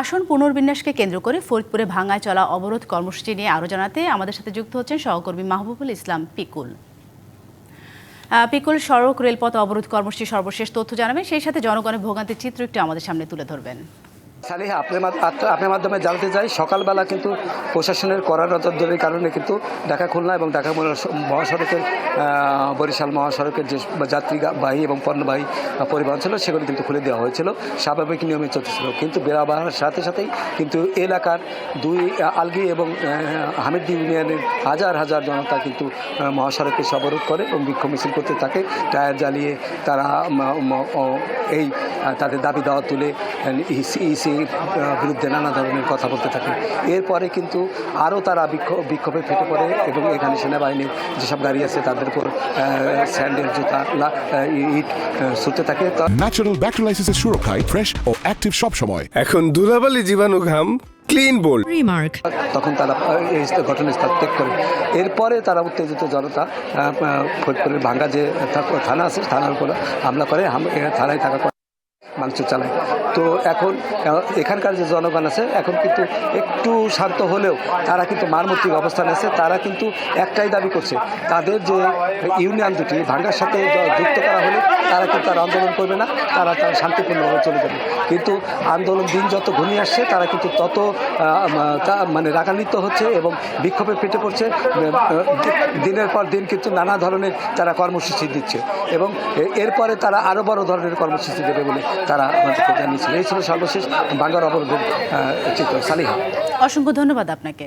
আসন পুনর্বিন্যাসকে কেন্দ্র করে ফরিদপুরে ভাঙায় চলা অবরোধ কর্মসূচি নিয়ে আরও জানাতে আমাদের সাথে যুক্ত হচ্ছেন সহকর্মী মাহবুবুল ইসলাম পিকুল। পিকুল, সড়ক, রেলপথ অবরোধ কর্মসূচি সর্বশেষ তথ্য জানাবেন। সেই সাথে জনগণের ভোগান্তির চিত্র একটু আমাদের সামনে তুলে ধরবেন। সালিহা, আপনার আপনার মাধ্যমে জানতে চাই, সকালবেলা কিন্তু প্রশাসনের কড়া নজরদারির কারণে কিন্তু ঢাকা খুলনা এবং ঢাকা মহাসড়কের বরিশাল মহাসড়কের যে যাত্রীবাহী এবং পণ্যবাহী পরিবহন ছিল, সেগুলি কিন্তু খুলে দেওয়া হয়েছিল। স্বাভাবিক নিয়মে চলতেছিল। কিন্তু বেড়া বাড়ার সাথে সাথেই কিন্তু এলাকার দুই আলগি এবং হামিদ ইউনিয়নের হাজার হাজার জনতা কিন্তু মহাসড়কে এসে অবরোধ করে এবং বিক্ষোভ মিছিল করতে থাকে টায়ার জ্বালিয়ে তারা এই তাদের দাবি দাওয়া তুলে ইসির বিরুদ্ধে নানা ধরনের কথা বলতে থাকে। এরপরে কিন্তু আরও তারা বিক্ষোভ বিক্ষোভে ফেটে পড়ে এবং এখানে সেনাবাহিনীর যেসব গাড়ি আছে তাদের উপর স্যান্ডেল জুতা ইট ছুটতে থাকে। ন্যাচারাল ব্যাকটেরিয়ালাইসিসের সুরক্ষায় ফ্রেশ ও অ্যাক্টিভ সব সময় এখন ধুলাবালি জীবাণু ঘাম ক্লিন বোল্ড Remark. তখন তারা এই ঘটনাস্থল ত্যাগ করে। এরপরে তারা উত্তেজিত জনতা ফরিদপুরের ভাঙ্গা যে থানা আছে থানার উপর হামলা করে। হাম- থানায় থাকা মাংস চালায়। তো এখন, এখানকার যে জনগণ আছে, এখন কিন্তু একটু শান্ত হলেও তারা কিন্তু মারমূর্তিক অবস্থানে আছে, তারা কিন্তু একটাই দাবি করছে। তাদের যে ইউনিয়ন দুটি, ভাঙ্গার সাথে যুক্ত করা হলে তারা কিন্তু আর আন্দোলন করবে না, তারা তারা শান্তিপূর্ণভাবে চলে যাবে। কিন্তু আন্দোলন দিন যত ঘনিয়ে আসছে, তারা কিন্তু তত মানে রাগান্বিত হচ্ছে এবং বিক্ষোভে ফেটে পড়ছে। দিনের পর দিন কিন্তু নানা ধরনের তারা কর্মসূচি দিচ্ছে এবং এরপরে তারা আরও বড় ধরনের কর্মসূচি দেবে বলে তারা আমাদেরকে জানিয়েছিল এই ছিল সর্বশেষ বাংলার অবরোধের চিত্র। সালিহা। অসংখ্য ধন্যবাদ আপনাকে।